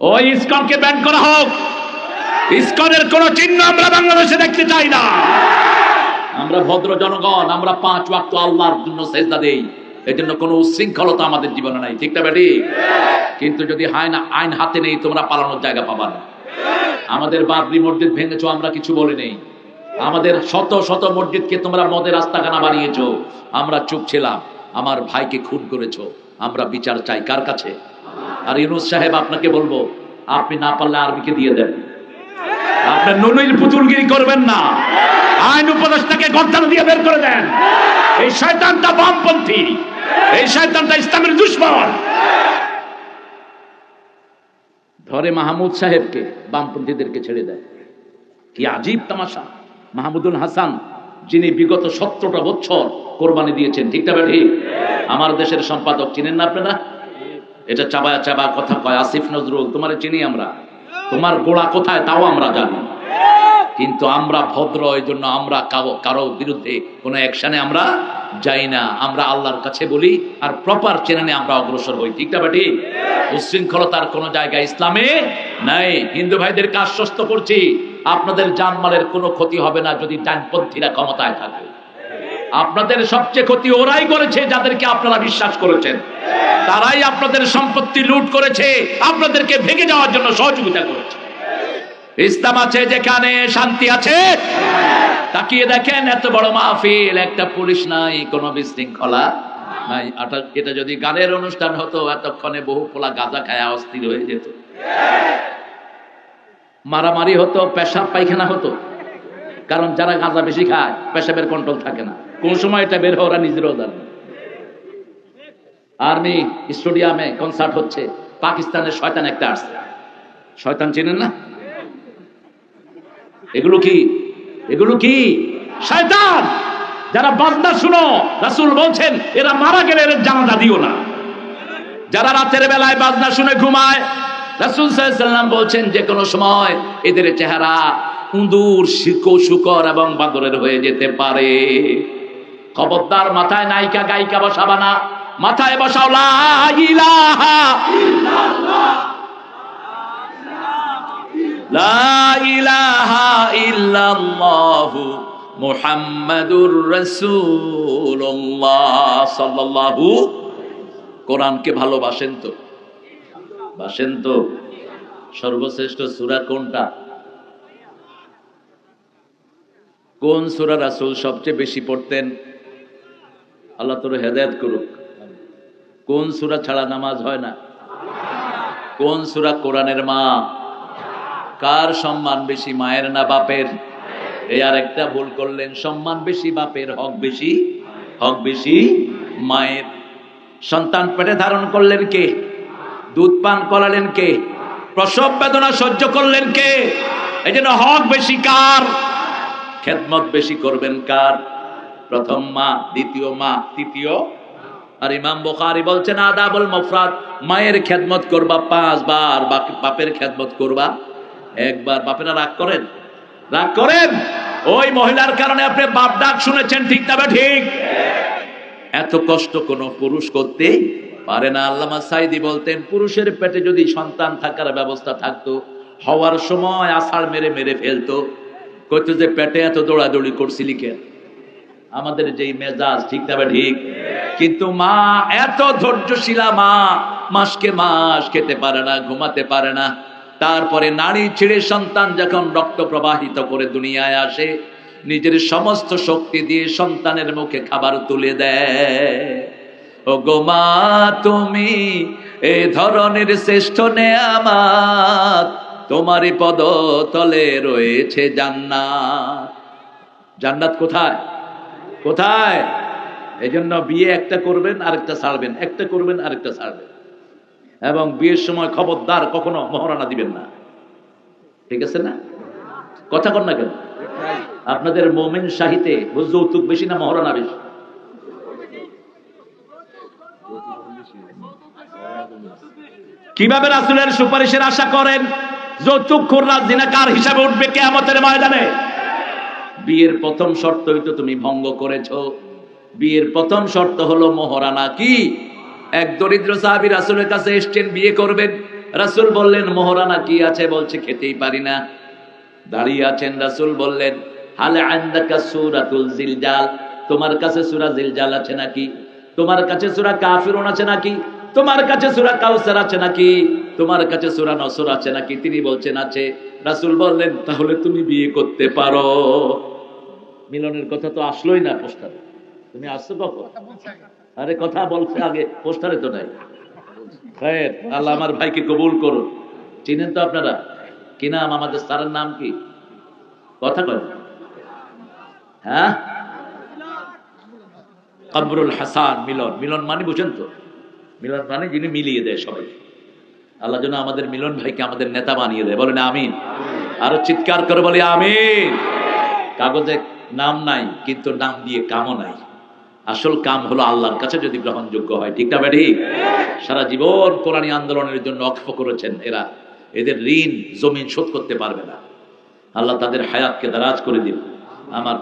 ওই ইসকনকে ব্যান করা হোক। ইসকনের কোন চিহ্ন আমরা বাংলাদেশে দেখতে চাই না। আমরা ভদ্র জনগণ, আমরা পাঁচ ওয়াক্ত আল্লাহর জন্য সেজদা দেই। এই জন্য কোনো উশৃঙ্খলতা আমাদের জীবনে নাই। ঠিক না বেটি কিন্তু যদি হয় না আইন হাতে নেই, তোমরা পালানোর জায়গা পাবা না। আমাদের বাবরি মসজিদ ভেঙেছো, আমরা কিছু বলি নেই। আমাদের শত শত মসজিদকে তোমরা মদের রাস্তাখানা বানিয়েছো। আমরা চুপ ছিলাম। আমার ভাইকে খুন করেছ। আমরা বিচার চাই। কার কাছে? আর ইউনুস সাহেব, আপনাকে বলব, আপনি না পারলে আর্মিকে দিয়ে দেন। আপনার নুনির পুতুলগিরি করবেন না। আইন উপদেষ্টাকে গর্দান দিয়ে বের করে দেন। এই শয়তানটা বামপন্থী। এই শয়তানটা ইসলামের দুশ্মন। ধরে মাহমুদ সাহেবকে, বামপন্থীদেরকে ছেড়ে দেয় কি আজীব তামাশা। মাহমুদুল হাসান, যিনি বিগত সতেরোটা বছর কোরবানি দিয়েছেন, ঠিক ঠিক আমার দেশের সম্পাদক চিনেন না আপনারা? এটা চাবায়া চাবা কথা কয়, আসিফ নজরুল, তোমার চিনি আমরা? তোমার গোড়া কোথায় তাও আমরা জানি। কিন্তু আমরা ভদ্র এই জন্য আমরা কারও বিরুদ্ধে কোনো অ্যাকশানে আমরা যাই না। আমরা আল্লাহর কাছে বলি আর প্রপার চ্যানেলে আমরা অগ্রসর হই। ঠিক না বেটি? উশৃঙ্খলতার কোনো জায়গা ইসলামে নাই। হিন্দু ভাইদেরকে আশ্বস্ত করছি। আপনাদের জানমালের কোনো ক্ষতি হবে না যদি ডানপন্থীরা ক্ষমতায় থাকে। আপনাদের সবচেয়ে ক্ষতি ওরাই করেছে যাদেরকে আপনারা বিশ্বাস করেছেন। তারাই আপনাদের সম্পত্তি লুট করেছে, আপনাদেরকে ভেঙে যাওয়ার জন্য সহযোগিতা করেছে। ইসলাম আছে যেখানে শান্তি আছে। তাকিয়ে দেখেন এত বড় মাহফিল, একটা পুলিশ নাই, কোনো বিশৃঙ্খলা নাই। এটা যদি গানের অনুষ্ঠান হতো, এতক্ষণে বহু পোলা গাঁজা খায় অস্থির হয়ে যেত। মারামারি হতো, পেশাব পায়খানা হতো। কারণ যারা গাঁজা বেশি খায়, পেশাবের কন্ট্রোল থাকে না। কোন সময় এটা বের ওরা নিজেরাও জানে আর্মি স্টেডিয়ামে কনসার্ট হচ্ছে, পাকিস্তানের শয়তান একটা আসছে। শয়তান চেনেন না? এগুলো কি? এগুলো কি? শয়তান! যারা বাজনা শুনো, রাসুল বলছেন, এরা মারা গেলে এর জানাজা দিও না। যারা রাতের বেলায় বাজনা শুনে ঘুমায়, রাসূল সাল্লাম বলছেন, যে কোনো সময় এদের চেহারা উন্দুর শিকো শুকর এবং বাদরের হয়ে যেতে পারে। খবরদার, মাথায় নায়িকা, গায়িকা বসাবা না। মাথায় বসাও, লা ইলাহা লা ইলাহা ইল্লাল্লাহু মুহাম্মাদুর রাসূলুল্লাহ সাল্লাল্লাহু। কোরআনকে ভালোবাসেন তো? বাসেন তো? সর্বশ্রেষ্ঠ সূরা কোনটা? কোন সূরা রাসূল সবচেয়ে বেশি পড়তেন? আল্লাহ তোর হেদায়েত করুক। কোন সূরা ছাড়া নামাজ হয় না? কোন সূরা কোরআনের মা? কার সম্মান বেশি, মায়ের না বাপের? এই আর একটা ভুল করলেন। সম্মান বেশি, বাপের, হক বেশি হক বেশি, মায়ের। সন্তান পেটে ধারণ করলেন কে? দুধ পান করালেন কে? প্রসব বেদনা সহ্য করলেন কে? এই জন্য হক বেশি কার? খেদমত বেশি করবেন কার? প্রথম মা, দ্বিতীয় মা, তৃতীয় আর ইমাম বুখারী বলছেন, আদাবুল মফরাদ, মায়ের খেদমত করবা, পাঁচবার বাপের খেদমত করবা। একবার বাপেরা রাগ করেন। রাগ করেন? ওই মহিলার কারণে আপনি বাপ ডাক শুনেছেন, ঠিক তবে ঠিক? এত কষ্ট কোন পুরুষ করতে পারে না। আল্লামা সাইদি বলতেন, পুরুষের পেটে যদি সন্তান থাকার ব্যবস্থা থাকতো, হওয়ার সময় আষাঢ় মেরে মেরে ফেলতো। কইতো যে পেটে এত দৌড়াদৌড়ি করছিলি কেন? আমাদের যেই মেজাজ, ঠিক তবে ঠিক? কিন্তু মা, এত ধৈর্যশীলা মা, মাসকে মাস খেতে পারে না, ঘুমাতে পারে না। তারপরে নারী ছেড়ে সন্তান যখন রক্ত প্রবাহিত করে দুনিয়ায় আসে, নিজের সমস্ত শক্তি দিয়ে সন্তানের মুখে খাবার তুলে দেয়। ও গো মা, তুমি এ ধরনের শ্রেষ্ঠ নেয়ামাত তোমারই পদ তলে রয়েছে জান্নাত। জান্নাত কোথায়? কোথায়? এই জন্য বিয়ে একটা করবেন, আরেকটা ছাড়বেন। একটা করবেন, আরেকটা ছাড়বেন। এবং বিয়ের সময় খবরদার কখনো মহারণা দিবেন না। ঠিক আছে না? কথা কর না কেন? আপনাদের মোমেন শাহিতে যৌতুক বেশি না মহারণা বেশি? কীভাবে রাসুলের সুপারিশের আশা করেন? যৌতুক খুররা জিনাকার হিসাবে উঠবে কে কেয়ামতের ময়দানে। বিয়ের প্রথম শর্তই তো তুমি ভঙ্গ করেছ। বিয়ের প্রথম শর্ত হলো মোহরানা কি? এক দরিদ্র সাহাবী রাসূলের কাছে এসছেন, বিয়ে করবেন। রাসূল বললেন, মোহরানা কি আছে? বলছে, খেতেই পারি না। দাঁড়িয়ে আছেন রাসূল বললেন, হালে জিলজাল? তোমার কাছে সূরা জিলজাল আছে নাকি? তোমার কাছে সূরা কাফিরুন আছে নাকি? তোমার কাছে সূরা কাউসার আছে নাকি? তোমার কাছে সূরা নসর আছে নাকি? তিনি বলছেন, আছে। রাসূল বললেন, তাহলে তুমি বিয়ে করতে পারো। মিলনের কথা তো আসলোই না পোস্টারে। তুমি আসছো কখন? আরে কথা বলছে আগে পোস্টারে তো নাই। খায়ের আল্লাহ আমার ভাইকে কবুল করুন চিনেন তো আপনারা? কি নাম? আমাদের স্যারের নাম কি? কথা কয় হ্যাঁ? কবরুল হাসান মিলন। মিলন মানে বুঝেন তো? মিলন মানে যিনি মিলিয়ে দেয় সবাই আল্লাহ যেন আমাদের মিলন ভাইকে আমাদের নেতা বানিয়ে দেয়। বলেন আমিন। আরও চিৎকার করে বলি আমিন। কাগজে নাম নাই, কিন্তু নাম দিয়ে কামও নাই। আসল কাম হলো আল্লাহর কাছে যদি গ্রহণযোগ্য হয়, ঠিক না ব্যাডি সারা জীবন কোরআনী আন্দোলনের জন্য অক্ষ করেছেন এরা। এদের ঋণ জমিন শোধ করতে পারবে না। আল্লাহ তাদের হায়াতকে দারাজ করে দিন। আমার